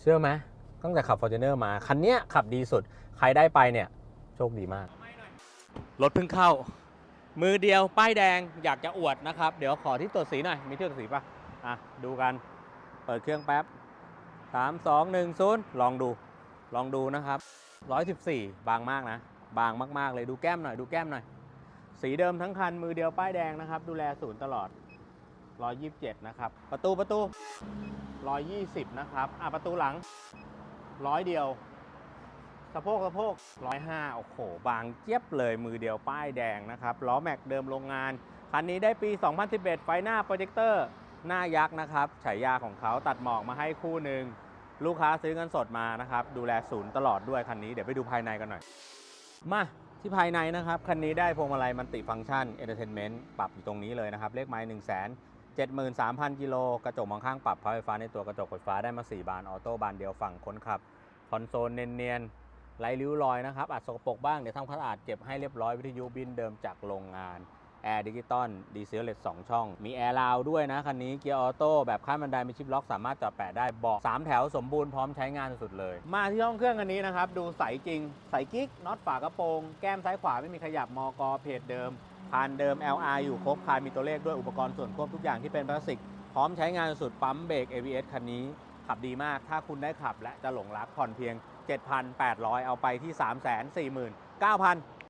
เชื่อไหมตั้งแต่ขับ f o r t u n e r มา คันเนี้ยขับดีสุด ใครได้ไปเนี่ย โชคดีมาก รถเพิ่งเข้า มือเดียว ป้ายแดงอยากจะอวดนะครับ เดี๋ยวขอที่ตรวจสีหน่อย มีที่ตรวจสีป่ะ อะ ดูกัน เปิดเครื่องแป๊บ 3 2 1 0 ลองดู ลองดูนะครับ 114 บางมากนะ บางมาก ๆ เลยดูแก้มหน่อยดูแก้มหน่อย สีเดิมทั้งคันมือเดียวป้ายแดงนะครับ ดูแลศูนย์ตลอด 127 นะครับ ประตูประตู 120 นะครับ อะประตูหลัง ร้อยเดียว สะโพกสะโพก105 โอ้โห บางเจี๊ยบเลยมือเดียวป้ายแดงนะครับ ล้อแม็กเดิมโรงงาน คันนี้ได้ปี 2011 ไฟหน้าโปรเจคเตอร์ หน้ายักษ์นะครับ ฉายาของเขาตัดหมอกมาให้คู่หนึ่ง ลูกค้าซื้อเงินสดมานะครับ ดูแลศูนย์ตลอดด้วยคันนี้ เดี๋ยวไปดูภายในกันหน่อย มาที่ภายในนะครับ คันนี้ได้พวงมาลัยมันติฟังก์ชันเอนเตอร์เทนเมนต์ปรับอยู่ตรงนี้เลยนะครับ เลขไม้1 0 0 0 0 73,000 กิโล กระจกมองข้างปรับไฟฟ้าในตัวกระจกไฟฟ้าได้มา 4 บานออโต้บานเดียวฝั่งคนขับ คอนโซลเนียนๆไร้ริ้วรอยนะครับอาจสกปรกบ้าง เดี๋ยวทำความสะอาดเก็บให้เรียบร้อยวิทยุบินเดิมจากโรงงาน แอร์ดิจิตอลดีเซลเลต2ช่อง มีแอร์ราวด้วยนะ คันนี้เกียร์ออโต้แบบขั้นบันไดมีชิปล็อกสามารถจอดแปะได้เบาะ3แถวสมบูรณ์พร้อมใช้งานสุดเลย มาที่ห้องเครื่องคันนี้นะครับ ดูใสจริง ใสกิ๊กน็อตฝากระโปรง แก้มซ้ายขวาไม่มีขยับมอกเพจเดิมพานเดิม LR อยู่ครบคานมีตัวเลขด้วยอุปกรณ์ส่วนควบทุกอย่างที่เป็นพลาสติก พร้อมใช้งานสุดปั๊มเบรก ABS คันนี้ขับดีมาก ถ้าคุณได้ขับและจะหลงรักผ่อนเพียง 7,800 เอาไปที่ 349,000